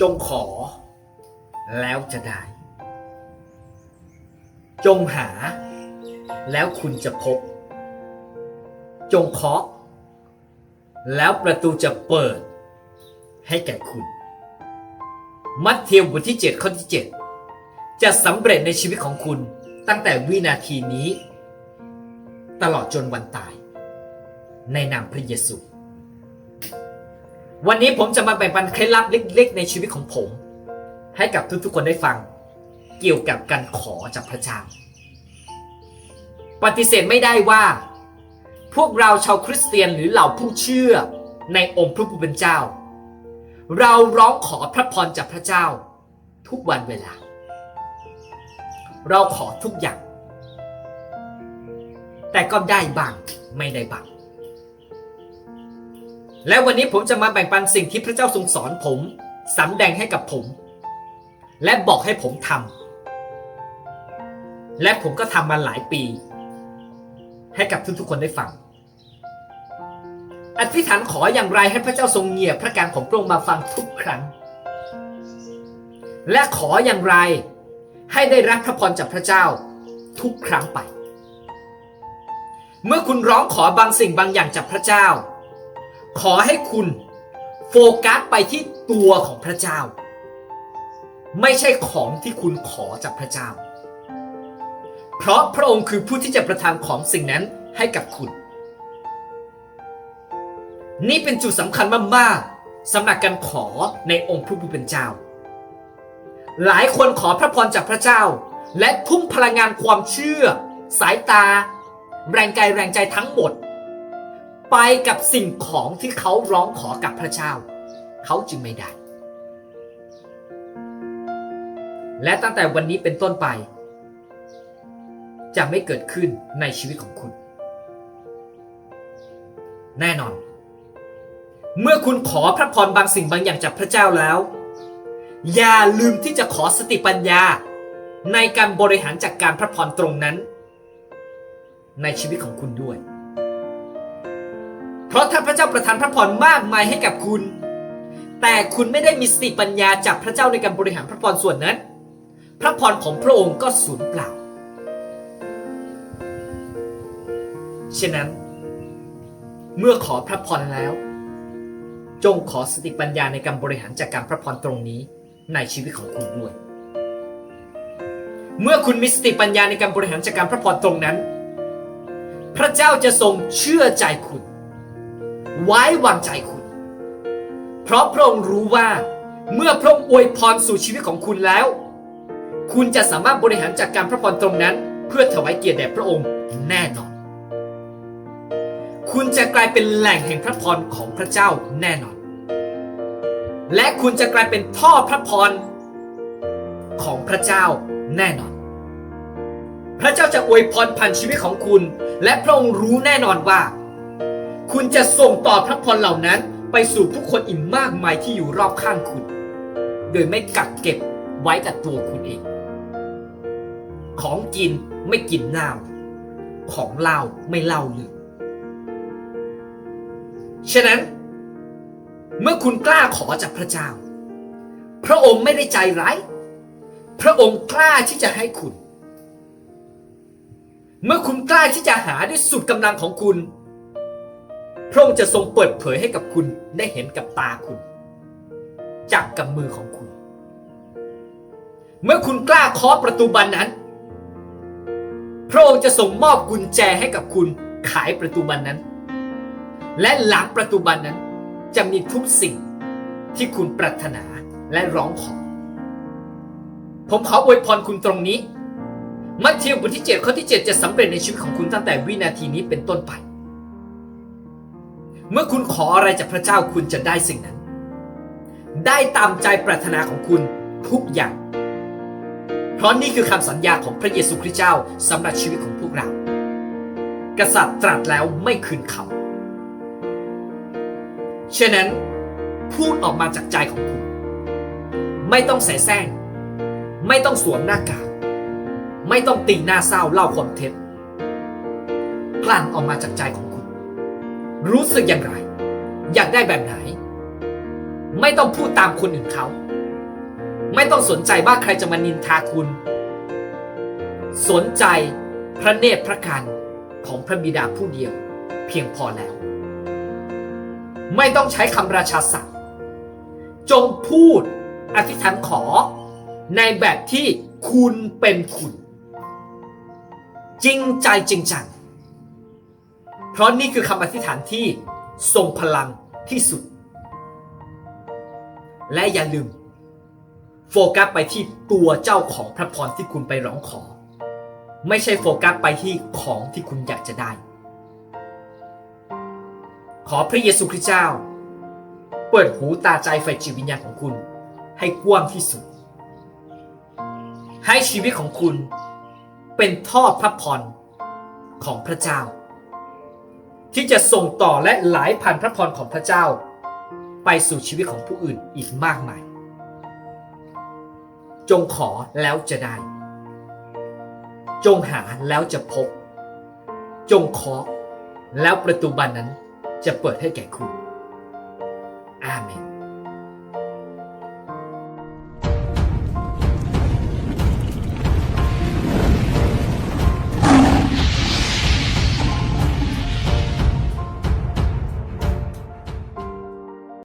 จงขอ แล้วจะได้ จงหา แล้วคุณจะพบ จงเคาะ แล้วประตูจะเปิด ให้แก่คุณ มัทธิวบทที่ 7 ข้อที่ 7 จะสำเร็จในชีวิตของคุณตั้งแต่วินาทีนี้ ตลอดจนวันตาย ในนามพระเยซู วันนี้ผมจะมาแบ่งปันเคล็ดลับเล็ก ๆ ในชีวิตของผม ให้กับทุกๆคนได้ฟัง เกี่ยวกับการขอจากพระเจ้า ปฏิเสธไม่ได้ว่า พวกเราชาวคริสเตียนหรือเหล่าผู้เชื่อในองค์พระผู้เป็นเจ้า เราร้องขอพระพรจากพระเจ้า ทุกวันเวลา เราขอทุกอย่าง แต่ก็ได้บ้างไม่ได้บ้าง และวันนี้ผมจะมาแบ่งปันสิ่งที่พระเจ้าทรงสอนผมสำแดงให้กับผม และบอกให้ผมทำและผมก็ทำมาหลายปี ให้กับทุกๆคนได้ฟัง อธิษฐานขออย่างไรให้พระเจ้าทรงเงียบพระการของพระองค์มาฟังทุกครั้ง และขออย่างไรให้ได้รับพระพรจากพระเจ้าทุกครั้งไป เมื่อคุณร้องขอบางสิ่งบางอย่างจากพระเจ้า ขอให้คุณโฟกัสไปที่ตัวของพระเจ้า ไม่ใช่ของที่คุณขอจากพระเจ้า เพราะพระองค์คือผู้ที่จะประทานของสิ่งนั้นให้กับคุณ นี่เป็นจุดสำคัญมากๆสำหรับการขอในองค์พระผู้เป็นเจ้า หลายคนขอพระพรจากพระเจ้า และทุ่มพลังงานความเชื่อ สายตา แรงกายแรงใจทั้งหมด ไปกับสิ่งของที่เขาร้องขอกับพระเจ้า เขาจึงไม่ได้ และตั้งแต่วันนี้เป็นต้นไป จะไม่เกิดขึ้นในชีวิตของคุณ แน่นอน เมื่อคุณขอพระพรบางสิ่งบางอย่างจากพระเจ้าแล้ว อย่าลืมที่จะขอสติปัญญาในการบริหารจัดกการพระพรตรงนั้น ในชีวิตของคุณด้วย เพราะถ้าพระเจ้าประทานพระพรมากมายให้กับคุณ แต่คุณไม่ได้มีสติปัญญาจากพระเจ้าในการบริหารพระพรส่วนนั้น พระพรของพระองค์ก็สูญเปล่า ฉะนั้น เมื่อขอพระพรแล้ว จงขอสติปัญญาในการบริหารจัดการพระพรตรงนี้ในชีวิตของคุณด้วย เมื่อคุณมีสติปัญญาในการบริหารจัดการพระพรตรงนั้น พระเจ้าจะทรงเชื่อใจคุณ ไว้วางใจคุณ เพราะพระองค์รู้ว่าเมื่อพระองค์อวยพรสู่ชีวิตของคุณแล้ว คุณจะสามารถบริหารจัดการพระพรตรงนั้น เพื่อถวายเกียรติแด่พระองค์แน่นอน คุณจะกลายเป็นแหล่งแห่งพระพรของพระเจ้าแน่นอน และคุณจะกลายเป็นท่อพระพรของพระเจ้าแน่นอน พระเจ้าจะอวยพรผ่านชีวิตของคุณ และพระองค์รู้แน่นอนว่า คุณจะส่งต่อพระพรเหล่านั้น ไปสู่ผู้คนอีกมากมายที่อยู่รอบข้างคุณ โดยไม่กักเก็บไว้กับตัวคุณเอง ของกินไม่กินเหล้าของเหล้าไม่เล่าเลยฉะนั้น เมื่อคุณกล้าขอจากพระเจ้า พระองค์ไม่ได้ใจร้าย พระองค์กล้าที่จะให้คุณ เมื่อคุณกล้าที่จะหาด้วยสุดกำลังของคุณ พระองค์จะทรงเปิดเผยให้กับคุณได้เห็นกับตาคุณจับกับมือของคุณ เมื่อคุณกล้าเคาะประตูบานนั้น พระองค์จะส่งมอบกุญแจให้กับคุณขายประตูบานนั้น และหลังประตูบานนั้น จะมีทุกสิ่งที่คุณปรารถนาและร้องขอ ผมขออวยพรคุณตรงนี้ มัทธิวบทที่7ข้อที่ 7 จะสำเร็จในชีวิตของคุณตั้งแต่วินาทีนี้เป็นต้นไป เมื่อคุณขออะไรจากพระเจ้าคุณจะได้สิ่งนั้น ได้ตามใจปรารถนาของคุณทุกอย่าง เพราะนี่คือคำสัญญาของพระเยซูคริสต์เจ้าสำหรับชีวิตของพวกเรา กษัตริย์ตรัสแล้วไม่คืนคำฉะนั้นพูดออกมาจากใจของคุณ ไม่ต้องใส่แซงไม่ต้องสวมหน้ากาก ไม่ต้องติงหน้าเศร้าเล่าความเท็จกลั่นออกมาจากใจของ รู้สึกอย่างไร อยากได้แบบไหน ไม่ต้องพูดตามคนอื่นเขา ไม่ต้องสนใจว่าใครจะมานินทาคุณ สนใจพระเนตรพระกันของพระบิดาผู้เดียว เพียงพอแล้ว ไม่ต้องใช้คำราชาศัพท์จงพูดอธิษฐานขอในแบบที่คุณเป็นคุณ จริงใจจริงจัง เพราะนี่คือคำอธิษฐานที่ทรงพลังที่สุด และอย่าลืม โฟกัสไปที่ตัวเจ้าของพระพรที่คุณไปร้องขอ ไม่ใช่โฟกัสไปที่ของที่คุณอยากจะได้ ขอพระเยซูคริสต์เจ้า เปิดหูตาใจไฟจิตวิญญาณของคุณ ให้กว้างที่สุด ให้ชีวิตของคุณเป็นท่อพระพรของพระเจ้า ที่จะส่งต่อและหลายพันพระพรของพระเจ้า ไปสู่ชีวิตของผู้อื่นอีกมากมาย จงขอแล้วจะได้ จงหาแล้วจะพบ จงเคาะแล้วประตูบานนั้นจะเปิดให้แก่คุณ อาเมน